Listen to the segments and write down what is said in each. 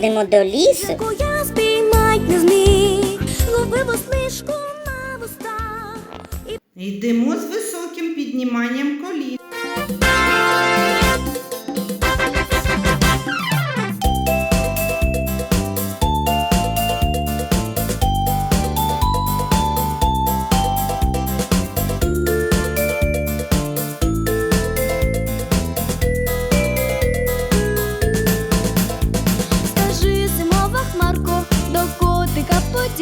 підемо до лісу. Йдемо з високим підніманням колін.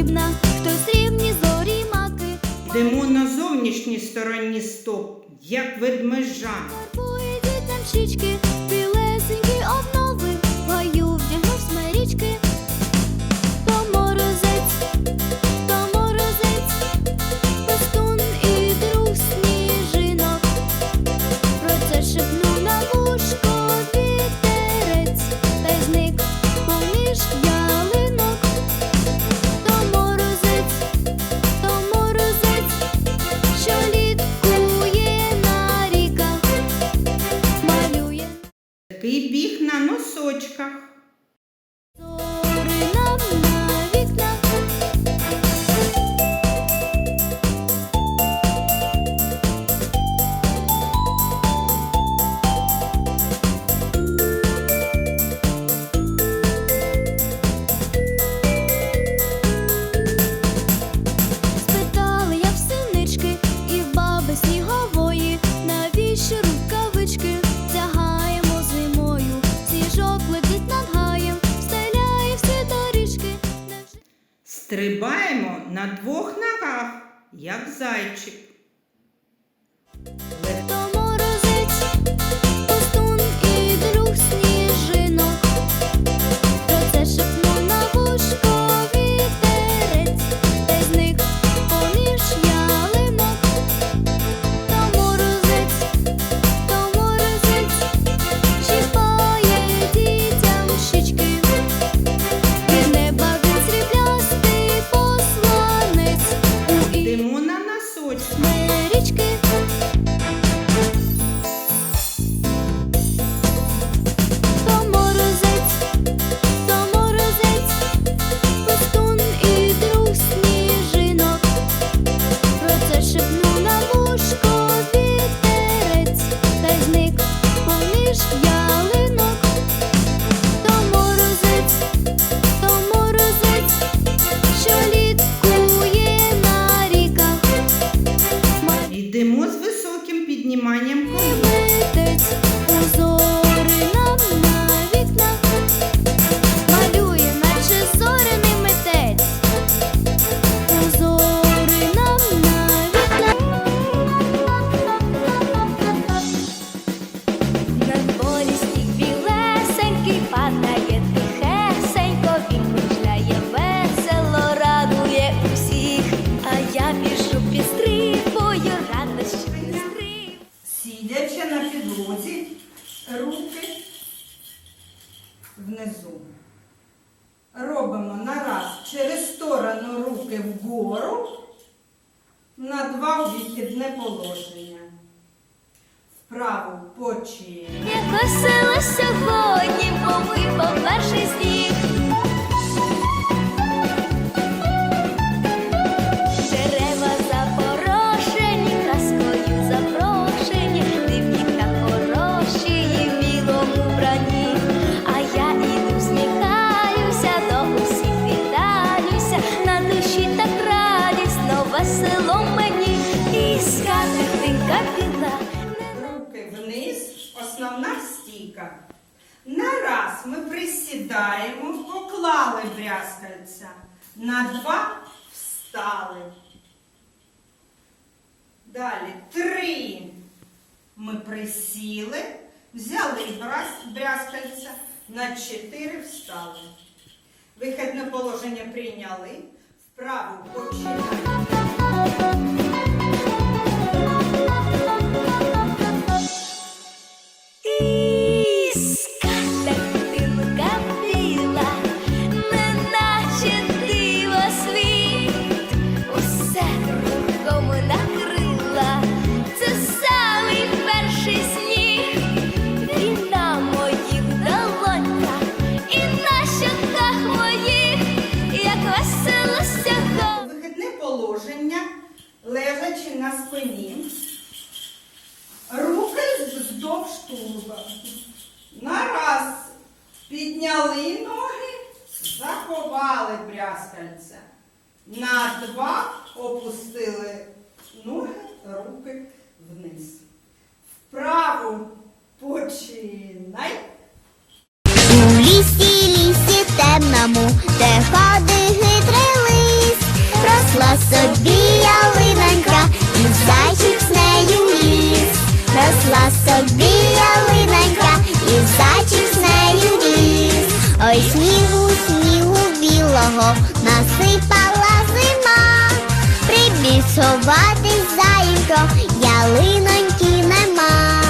потрібна, хтось рівні зорі маки. Йдемо на зовнішній стороні стоп, як ведмежа. Фарбує дітям щічки. Стрибаємо на двох ногах, як зайчик. основна стійка. На раз ми присідаємо, поклали, брязкальця. На два встали. Далі три. Ми присіли, взяли брязкальця, на чотири встали. Вихідне положення прийняли. Вправу починали. Вниз. Вправо починай. У лісі, лісі темному, де ходить хитрий лис, росла собі ялинонька, і зайчик з нею ліс. Росла собі ялинонька, і зайчик з нею ліс. Ой, снігу, снігу білого насипала зима. Прибіг сховатись заїнько, ялиноньки нема.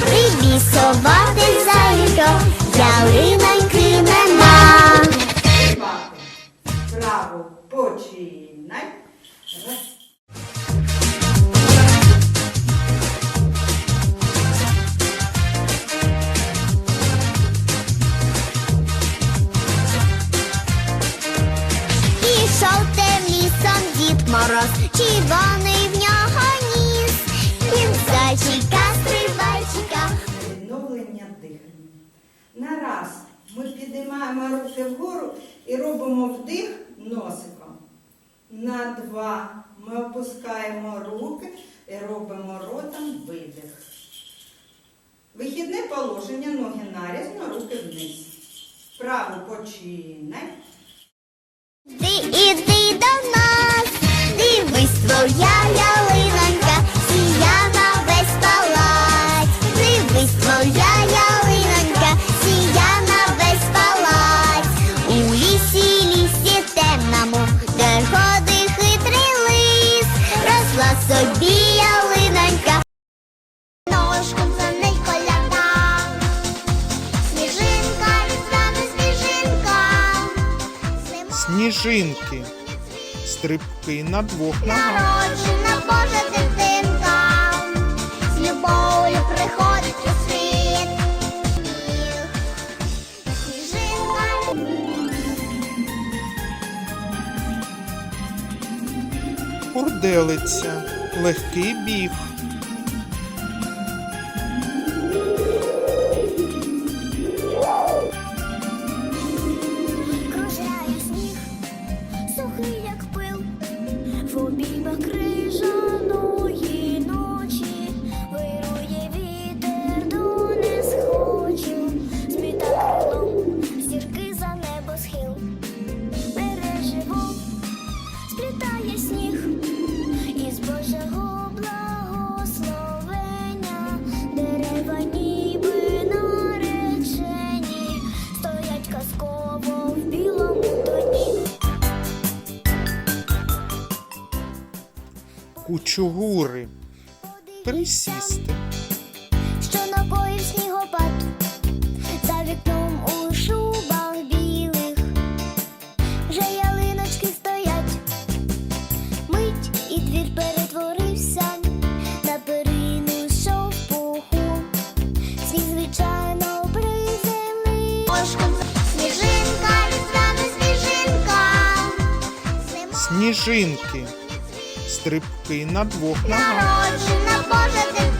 Прибіг сховатись заїнько, ялиноньки нема. Вправо починай. Раз. Пішов тим лісом дід мороз, червоний в ми підіймаємо руки вгору і робимо вдих носиком. На два ми опускаємо руки і робимо ротом видих. Вихідне положення, ноги нарізно, руки вниз. Вправо починай. Стрибки на двох ногах. Народжена Божа дитинка, з любов'ю приходить у світ. Сніжинка. Курделиця. Легкий біг. В обіймах Кучугури. Присісти. що накоїв снігопад за вікном у шубах білих, вже ялиночки стоять, мить і двір перетворився на перину шовпуху, сніг звичайно приземлився. Сніжинка, різдвяна сніжинка, зима Сніжинки. Стрибки на двох ногах. Народжена Божа дитинка,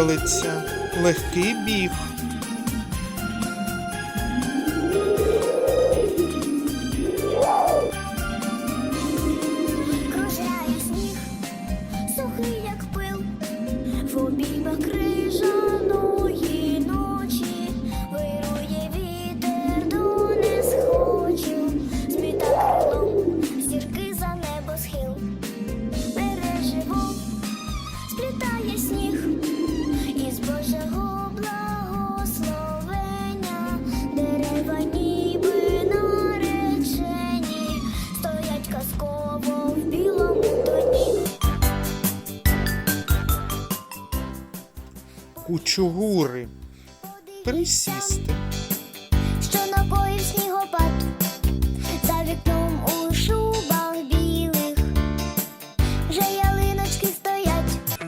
Курделиця. Легкий біг. чугури присісти. Що напоїв снігопад за вікном у шубах білих, вже ялиночки стоять.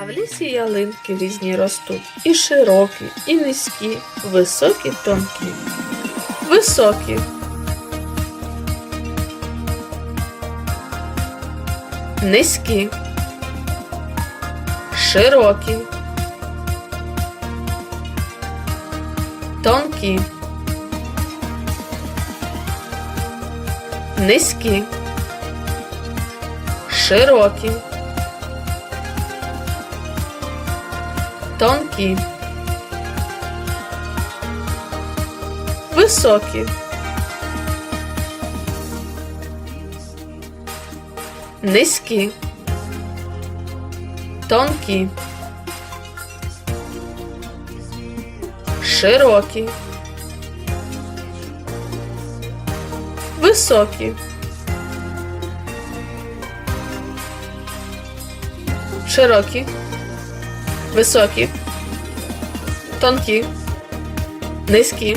А в лісі ялинки різні ростуть. І широкі, і низькі, високі, тонкі, високі. Низькі, широкі. Тонкі. Низькі. Широкі. Тонкі. Високі. Низькі. Тонкі. Широкі. Високі. Широкі. Високі. Тонкі. Низькі.